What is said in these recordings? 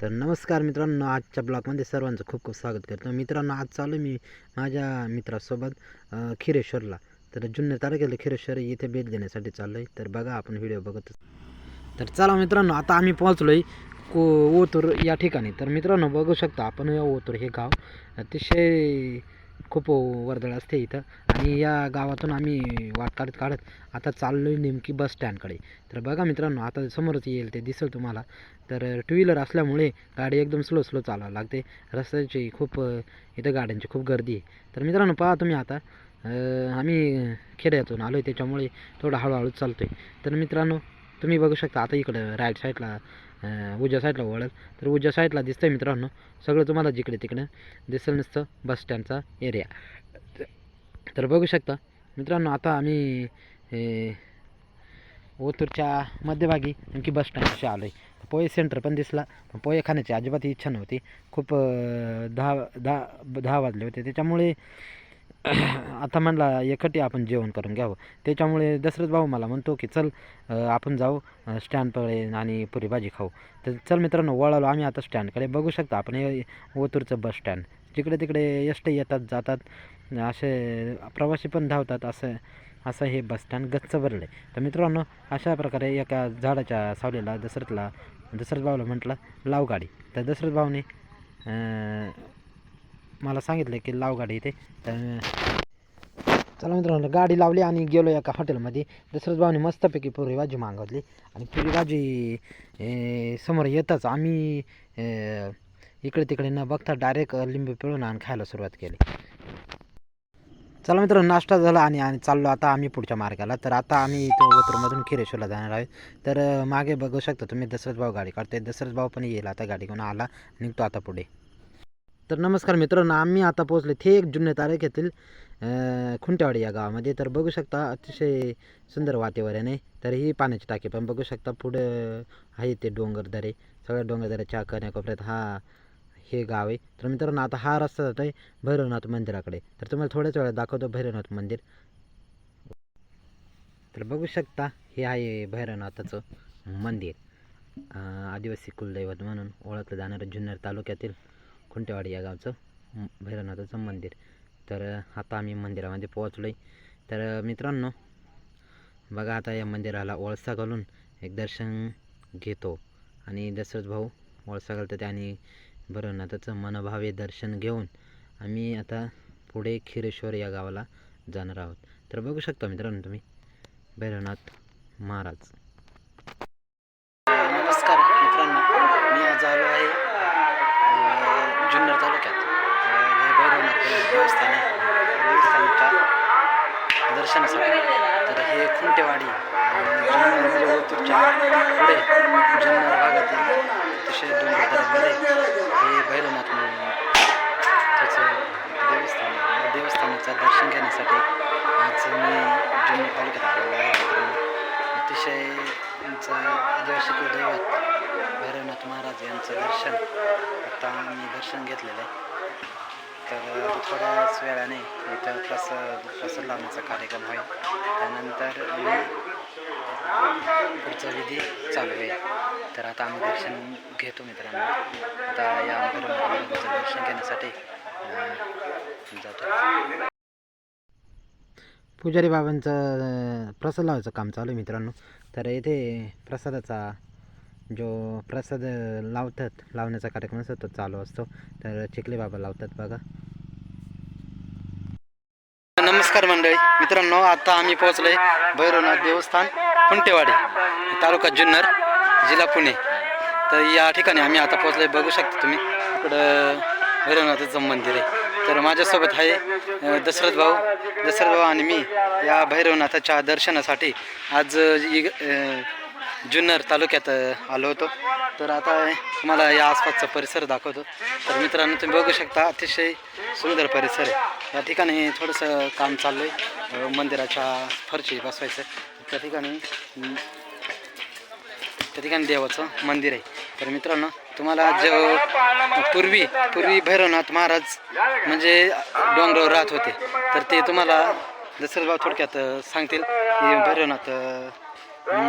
तर नमस्कार मित्रांनो आजच्या ब्लॉगमध्ये सर्वांचं खूप खूप स्वागत करतो. मित्रांनो आज चालू आहे मी माझ्या मित्रासोबत खिरेश्वरला. तर जुन्नर तालुक्याला खिरेश्वर येथे भेट देण्यासाठी चाललो आहे तर बघा आपण व्हिडिओ बघत तर चला मित्रांनो आता आम्ही पोहोचलो आहे को ओतूर या ठिकाणी. तर मित्रांनो बघू शकता आपण या ओतूर हे गाव अतिशय खूप वर्दळ असते इथं. आणि या गावातून आम्ही वाट काढत काढत आता चाललो आहे नेमकी बस स्टँडकडे तर बघा मित्रांनो आता समोरच येईल ते दिसेल तुम्हाला. तर टू व्हीलर असल्यामुळे गाडी एकदम स्लो स्लो चालावं लागते. रस्त्याची खूप इथं गाड्यांची खूप गर्दी आहे. तर मित्रांनो पहा तुम्ही आता. आम्ही खेड्यातून आलो आहे त्याच्यामुळे थोडं हळूहळू चालतो आहे तर मित्रांनो तुम्ही बघू शकता आता इकडं राईट साईडला उज्या साईडला वळल. तर उज्या साईडला दिसतंय मित्रांनो सगळं तुम्हाला जिकडे तिकडे दिसेल नसतं बस स्टँडचा एरिया तर बघू शकता मित्रांनो आता आम्ही ओतूरच्या मध्यभागी नेमकी बस स्टँडशी आलो आहे पोहे सेंटर पण दिसला पण पोहे खाण्याची अजिबात इच्छा नव्हती. खूप दहा दहा दहा वाजले होते. त्याच्यामुळे आता म्हणला एकटी आपण जेवण करून घ्यावं. त्याच्यामुळे दशरथ भाऊ मला म्हणतो की चल आपण जाऊ स्टँड स्टँडकडे आणि पुरी भाजी खाऊ. तर चल मित्रांनो वळालो आम्ही आता स्टँडकडे बघू शकता आपण हे ओतूरचं बस स्टँड जिकडे तिकडे एस येतात जातात असे प्रवासी पण धावतात असं असं हे बस स्टँड गच्च भरलं आहे तर मित्रांनो अशा प्रकारे एका झाडाच्या सावलीला दशरथला दशरथ भाऊला म्हटलं लाव गाडी. तर दशरथ भाऊने मला सांगितलं की लाव गाडी इथे. तर चला मित्रांनो गाडी लावली आणि गेलो एका हॉटेलमध्ये. दशरथ भावाने मस्तपैकी पुरी भाजी मागवली. आणि पुरी भाजी समोर येताच आम्ही इकडे तिकडे न बघता डायरेक्ट लिंबू पिळून आणि खायला सुरुवात केली. चला मित्रांनो नाश्ता झाला आणि आणि चाललो आता आम्ही पुढच्या मार्गाला. तर आता आम्ही इथं ओतूरमधून खिरेश्वरला जाणार आहे तर मागे बघू शकता तुम्ही दसरथ भाऊ गाडी काढतोय. दसरथ भाऊ पण येईल आता गाडी घेऊन आला. निघतो आता पुढे. तर नमस्कार मित्रांनो आम्ही आता पोहोचले थेट जुन्नर तालुक्यातील अं, खुंटेवाडी या गावामध्ये. तर बघू शकता अतिशय सुंदर वातावरण आहे. तर ही पाण्याची टाकी पण बघू शकता पुढं आहे ते डोंगरदरे सगळ्या डोंगरदऱ्याच्या कोपऱ्यात हा हे गाव आहे. तर मित्रांनो आता हा रस्ता जातो आहे भैरवनाथ मंदिराकडे. तर तुम्हाला थोड्याच वेळात दाखवतो भैरवनाथ मंदिर. तर बघू शकता हे आहे भैरवनाथाचं मंदिर. आदिवासी कुलदैवत म्हणून ओळखलं जाणारं जुन्नर तालुक्यातील खुंटेवाडी या गावचं भैरवनाथाचं मंदिर. तर आता आम्ही मंदिरामध्ये पोहोचलो आहे तर मित्रांनो बघा आता या मंदिराला वळसा घालून एक दर्शन घेतो. आणि दसरथ भाऊ वळसा घालतात आणि भैरवनाथाचं मनभावे दर्शन घेऊन आम्ही आता पुढे खिरेश्वर या गावाला जाणार आहोत. तर बघू शकता मित्रांनो तुम्ही भैरवनाथ महाराज. तुमच्यापुढे जुन्नर भागातील अतिशय डोंगरदऱ्यामध्ये हे भैरवनाथ म्हणून त्याचं देवस्थान आहे. या देवस्थानाचं दर्शन घेण्यासाठी आज मी जुन्नर तालुक्यात आलेलो आहे. अतिशय यांचं आदिवासी कुलदैवत भैरवनाथ महाराज यांचं दर्शन आता मी दर्शन घेतलेलं आहे. तर थोड्याच वेळाने इथं प्रसाद प्रसाद लावण्याचा कार्यक्रम होईल. त्यानंतर मी पुढचा विधी चालू होईल तर आता आम्ही दर्शन घेतो मित्रांनो. आता या महाराजांचं दर्शन घेण्यासाठी जातो. पुजारी बाबांचं प्रसाद लावायचं काम चालू आहे मित्रांनो. तर इथे प्रसादाचा जो प्रसाद लावतात लावण्याचा कार्यक्रम असतो तो चालू असतो. तर चिखले बाबा लावतात बघा. नमस्कार मंडळी. मित्रांनो आता आम्ही पोहोचलोय भैरवनाथ देवस्थान. खुंटेवाडी तालुका जुन्नर जिल्हा पुणे. तर या ठिकाणी आम्ही आता पोहोचलोय. बघू शकता तुम्ही इकडं भैरवनाथाचं मंदिर आहे. तर माझ्यासोबत आहे दशरथ भाऊ. दशरथ भाऊ आणि मी या भैरवनाथाच्या दर्शनासाठी आज जुन्नर तालुक्यात आलो होतो. तर आता तुम्हाला या आसपासचा परिसर दाखवतो. तर मित्रांनो तुम्ही बघू शकता अतिशय सुंदर परिसर आहे. या ठिकाणी थोडंसं काम चाललं आहे मंदिराच्या फरशी बसवायचं त्या ठिकाणी त्या ठिकाणी देवाचं मंदिर आहे. तर मित्रांनो तुम्हाला जे पूर्वी पूर्वी भैरवनाथ महाराज म्हणजे डोंगरावर राहत होते तर ते तुम्हाला दशरथभाऊ थोडक्यात सांगतील. भैरवनाथ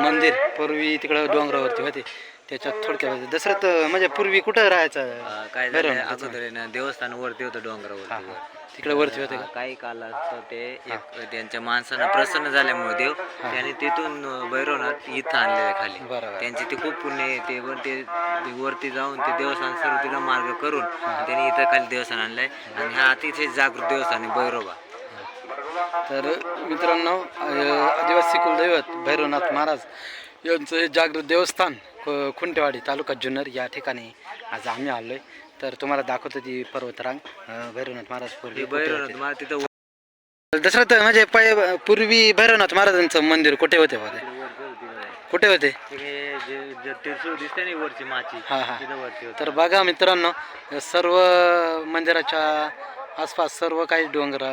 मंदिर पूर्वी तिकडं डोंगरावरती होते. त्याच्यात थोडक्यात दसऱ्यात अं, म्हणजे पूर्वी कुठं राहायचं? अं, काय झालं अगोदर आहे ना देवस्थान वरती होतं डोंगरावरती. हा, वर. हा. तिकडे वरती होते का? काही कालात ते एक त्यांच्या माणसांना प्रसन्न झाल्यामुळे देव त्याने तिथून अं, भैरवनाथ इथं आणलेलं खाली. त्यांचे ते खूप पुण्य आहे ते वर ते ते वरती जाऊन ते देवस्थान सर्व तिकडे मार्ग करून त्यांनी इथं खाली देवस्थान आणलंय. आणि हा अतिशय जागृत देवस्थान आहे भैरोबा. तर मित्रांनो अं, आदिवासी कुलदैवत भैरवनाथ महाराज यांचं हे जागृत देवस्थान खुंटेवाडी तालुका जुन्नर या ठिकाणी आज आम्ही आलोय. तर तुम्हाला दाखवतो ती पर्वतरांग. भैरवनाथ महाराज पूर्वी भैरवनाथ तिथं दसऱ्यात म्हणजे पै पूर्वी भैरवनाथ महाराजांचं मंदिर कुठे होते कुठे होते? हे हा. तर बघा मित्रांनो सर्व मंदिराच्या आसपास सर्व काही डोंगर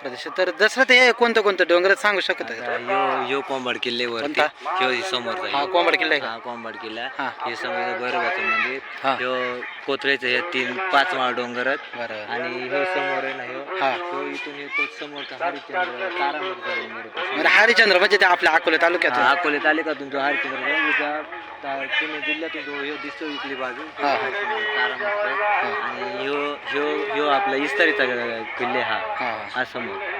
प्रदेश. तर दसऱ्यात हे कोणतं कोणतं डोंगर सांगू शकत आहे यो यो कोंबड किल्ले वरती कोणता? ह्यो समोर हा कोंबड किल्ला आहे का हा कोंबड किल्ला हा. हे समोर भैरवाचं मंदिर हा. ह्यो कोथळेचं हे तीन पाच माळ डोंगर आहेत बरं आणि ह्यो समोर आहे ना ह्यो हा. इथून येतो हरिश्चंद्र. बरं हरिचंद्र म्हणजे ते आपल्या अकोले तालुक्यात हा, अकोले तालुक्यातून तो हरिश्चंद्र ता- पुणे जिल्ह्यातून तो ह्यो दिसतो इथली बाजू तो हा. हरिश्चंद्र तारामतीचा. आणि ह्यो ह्यो ह्यो आपला इस्तारीचा किल्ले हा हा हा समोर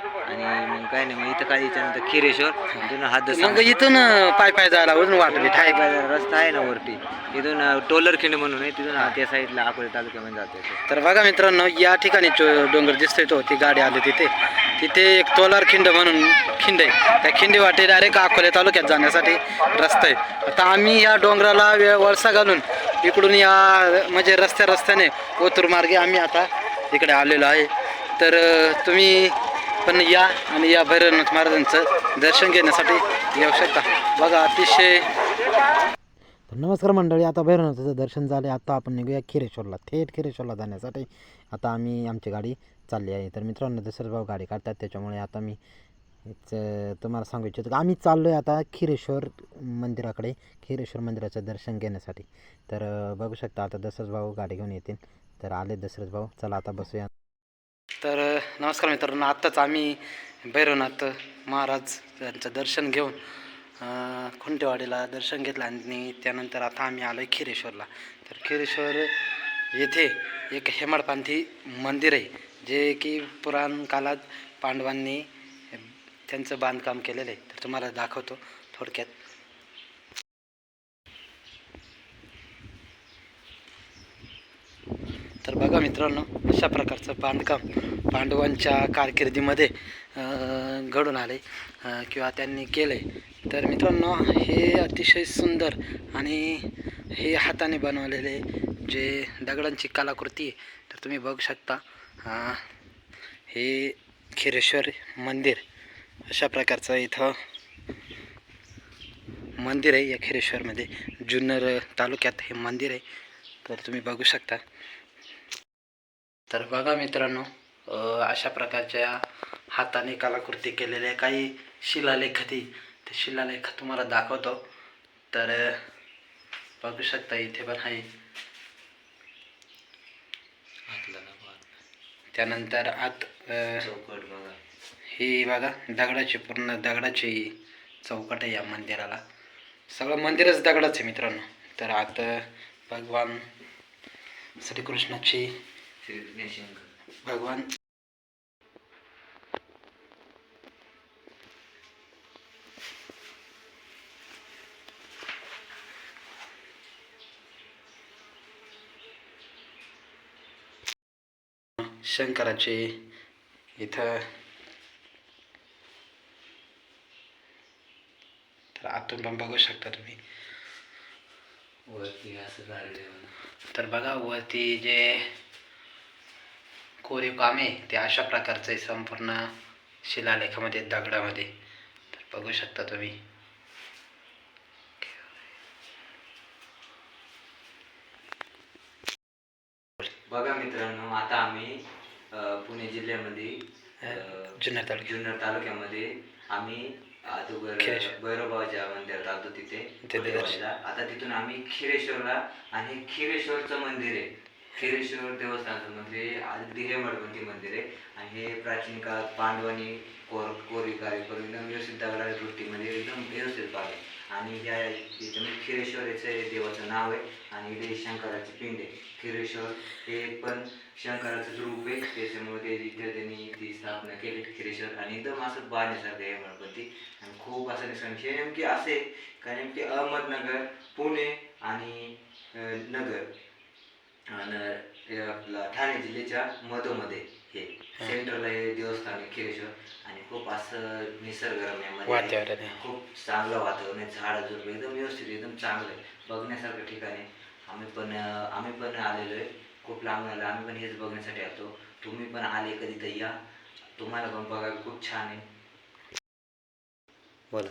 आणि मग काय नाही मग इथं काय याच्यानंतर खिरेश्वर तिथून हात मग इथून पाय पाय जायला अजून वाट बी ठाय. रस्ता आहे ना वरती. तिथून अं, टोलर खिंड म्हणून आहे तिथून त्या साईडला अकोले तालुक्यामध्ये जाते तर बघा मित्रांनो या ठिकाणी डोंगर दिसतोय तो ती गाडी आली तिथे. तिथे एक तोलार खिंड म्हणून खिंड आहे. त्या खिंडी वाटे डायरेक्ट अकोले तालुक्यात जाण्यासाठी रस्ता आहे. आता आम्ही या डोंगराला वे- वळसा घालून इकडून या म्हणजे रस्त्या रस्त्याने ओतूर मार्गे आम्ही आता इकडे आलेलो आहे. तर तुम्ही पण या आणि या भैरवनाथ महाराजांचं दर्शन घेण्यासाठी येऊ शकता. बघा अतिशय नमस्कार मंडळी आता भैरवनाथाचं दर्शन झाले आता आपण निघूया खिरेश्वरला. थेट खिरेश्वरला जाण्यासाठी. आता आम्ही आमची गाडी चालली आहे. तर मित्रांनो दसरथ भाऊ गाडी काढतात. त्याच्यामुळे आता मी तुम्हाला सांगू इच्छितो. आम्ही चाललो आहे आता खिरेश्वर मंदिराकडे. खिरेश्वर मंदिराचं दर्शन घेण्यासाठी. तर बघू शकता आता दसरथ भाऊ गाडी घेऊन येतील. तर आले दसरथ भाऊ. चला आता बसूया. तर नमस्कार मित्रांनो आत्ताच आम्ही भैरवनाथ महाराज यांचं दर्शन घेऊन खुंटेवाडीला दर्शन घेतलं आणि त्यानंतर आता आम्ही आलो आहे खिरेश्वरला. तर खिरेश्वर येथे एक हेमाडपांथी मंदिर आहे जे की पुराण काळात पांडवांनी त्यांचं बांधकाम केलेलं आहे. तर तुम्हाला दाखवतो थोडक्यात. तर बघा मित्रांनो अशा प्रकारचं बांधकाम पांडवांच्या कारकिर्दीमध्ये घडून आले किंवा त्यांनी केलं आहे तर मित्रांनो हे अतिशय सुंदर आणि हे हाताने बनवलेले जे दगडांची कलाकृती आहे तर तुम्ही बघू शकता हे खिरेश्वर मंदिर अशा प्रकारचं इथं मंदिर आहे या खिरेश्वरमध्ये. जुन्नर तालुक्यात हे मंदिर आहे तर तुम्ही बघू शकता. तर बघा मित्रांनो अशा प्रकारच्या हाताने कलाकृती केलेल्या काही शिलालेख ती. ते शिलालेख तुम्हाला दाखवतो. तर बघू शकता इथे पण आहे. त्यानंतर आत अ, चौकट बघा. ही बघा दगडाची पूर्ण दगडाची चौकट आहे या मंदिराला. सगळं मंदिरच दगडाच आहे मित्रांनो. तर आत भगवान श्रीकृष्णाची श्री भगवान शंकराचे इथं तर आतून पण बघू शकता तुम्ही वरती असं झालेलं. तर बघा वरती जे कोरीव काम ते अशा प्रकारचं आहे संपूर्ण शिलालेखामध्ये दगडामध्ये तर बघू शकता तुम्ही बघा मित्रांनो आता आम्ही पुणे जिल्ह्यामध्ये जुन्नर तालुक्यात. जुन्नर तालुक्यामध्ये आम्ही अगोदर. भैरवबाबाच्या मंदिरात आलतो तिथे. आता तिथून आम्ही खिरेश्वरला आणि खिरेश्वरचं मंदिर आहे खिरेश्वर देवस्थानचं म्हणजे आधी अगदी हे मडपंथी मंदिर आहे. आणि हे प्राचीन काळात पांडवांनी कोर कोरी कार्य करून एकदम व्यवस्थित दगडाच्या वृत्तीमध्ये म्हणजे एकदम व्यवस्थित पाहिजे आणि या याच्यामध्ये म्हणजे खिरेश्वर याचं देवाचं नाव आहे आणि इथे शंकराचे पिंड आहे. खिरेश्वर हे पण शंकराचं रूप आहे. त्याच्यामुळे ते इथे त्यांनी ती स्थापना केली खिरेश्वर. आणि एकदम असं बांधण्यासारखं आहे गणपती आणि खूप असं निसर्ग नेमकी असे कारण की अहमदनगर पुणे आणि नगर. आणि आपला ठाणे जिल्ह्याच्या मधोमध्ये हे. सेंटरला हे देवस्थान आहे खिरेश्वर. आणि खूप असं निसर्गरम्यामध्ये आहे. वातावरण आहे. खूप चांगलं वातावरण आहे. झाडं झुडपं एकदम व्यवस्थित एकदम चांगलं आहे. बघण्यासारखं ठिकाण आहे. आम्ही पण अं, आम्ही पण आलेलो आहे. खूप लांब आलो आम्ही पण हेच बघण्यासाठी आलो तुम्ही पण आले कधी तर या. तुम्हाला पण बघायला खूप छान आहे. बोला.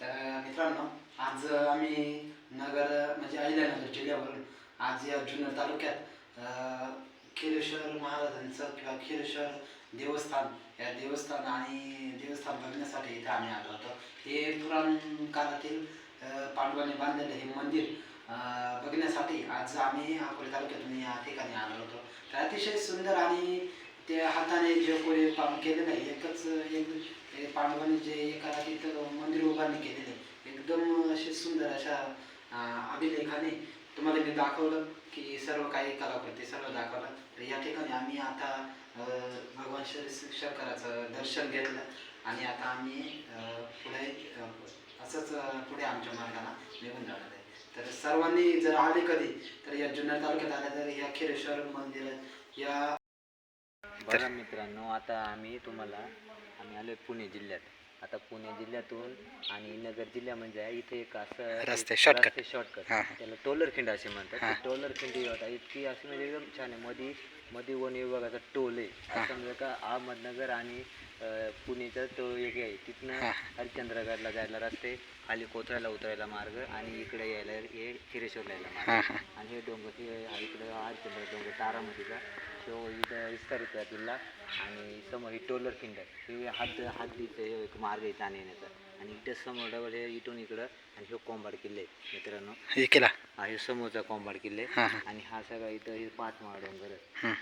तर मित्रांनो आज आम्ही नगर म्हणजे अहिल्यानगर जिल्ह्यावरून आज या जुन्नर तालुक्यात अ, महाराजांचं किंवा खिरेश्वर देवस्थान या देवस्थान आणि देवस्थान बघण्यासाठी इथे आम्ही आलो होतो हे पुराण काळातील पांडवाने पांडवांनी बांधलेलं हे मंदिर बघण्यासाठी आज आम्ही अकोले तालुक्यातून या ठिकाणी आलो होतो तर अतिशय सुंदर आणि ते हाताने जे कोणी काम केलेलं आहे एकच एक पांडवांनी जे एका तिथं मंदिर उभारणी केलेलं आहे. एकदम असे सुंदर अशा अभिलेखाने तुम्हाला मी दाखवलं की सर्व काही कलाकृती सर्व दाखवलं. तर या ठिकाणी आम्ही आता भगवान श्री शंकराचं दर्शन घेतलं आणि आता आम्ही पुढे असंच पुढे आमच्या मार्गाला निघून जाणार आहे. तर सर्वांनी जर आले कधी तर या जुन्नर तालुक्यात आल्या तर या खिरेश्वर मंदिर या बघा मित्रांनो आता आम्ही तुम्हाला आम्ही आलो पुणे जिल्ह्यात. आता पुणे जिल्ह्यातून आणि नगर जिल्ह्या म्हणजे आहे इथे एक असं रस्ते, shortcut. शॉर्टकट हां. त्याला टोलर खिंड असे म्हणतात हां. ते टोलर खिंडी होता इतकी अशी म्हणजे एकदम छान आहे मधी मधी वन विभागाचा टोल आहे हां. असं म्हणजे का अहमदनगर आणि अं, पुणेचा तो एक आहे तिथनं हां. हरिश्चंद्रगडला जायला रस्ते खाली कोथळ्याला उतरायला मार्ग आणि इकडे यायला हे खिरेश्वरला यायला मार्ग हां हां आणि हे डोंगर हे हा इकडं हरिश्चंद्र डोंगर तारामतीचा तो इथं विस्तारित आहे किल्ला आणि समोर ही टोलर खिंड आहे हे हात हातलीचं हे एक मार्ग आहे जाण्या येण्याचा आणि इथं समोर डबल हे इथून इकडं आणि हे कोंबाड किल्ले मित्रांनो. हे केला? हा हे समोरचा कोंबाड किल्ले आणि हा सगळा इथं हे पाच माळ डोंगर.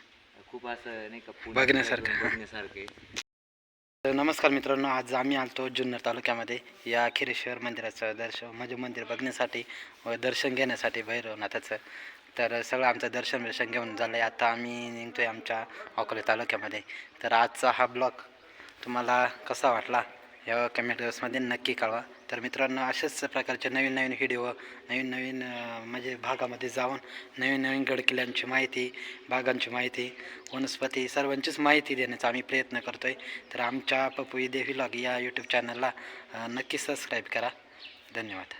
खूप असं नाही का बघण्यासारखं. बघण्यासारखं नमस्कार मित्रांनो आज आम्ही आलतो जुन्नर तालुक्यामध्ये. या खिरेश्वर मंदिराचं दर्शन म्हणजे मंदिर बघण्यासाठी व दर्शन घेण्यासाठी भैरवनाथाचं. तर सगळं आमचं दर्शन बिर्शन घेऊन झालं आहे. आता आम्ही निघतो आहे आमच्या अकोले तालुक्यामध्ये. तर आजचा हा ब्लॉग तुम्हाला कसा वाटला? या कमेंट बॉक्समध्ये नक्की कळवा. तर मित्रांनो अशाच प्रकारचे नवीन नवीन व्हिडिओ नवीन नवीन म्हणजे भागामध्ये जाऊन नवीन नवीन गडकिल्ल्यांची माहिती बागांची माहिती वनस्पती सर्वांचीच माहिती देण्याचा आम्ही प्रयत्न करतो आहे तर आमच्या पपुई देवी लॉग या यूट्यूब चॅनलला नक्की सबस्क्राईब करा. धन्यवाद.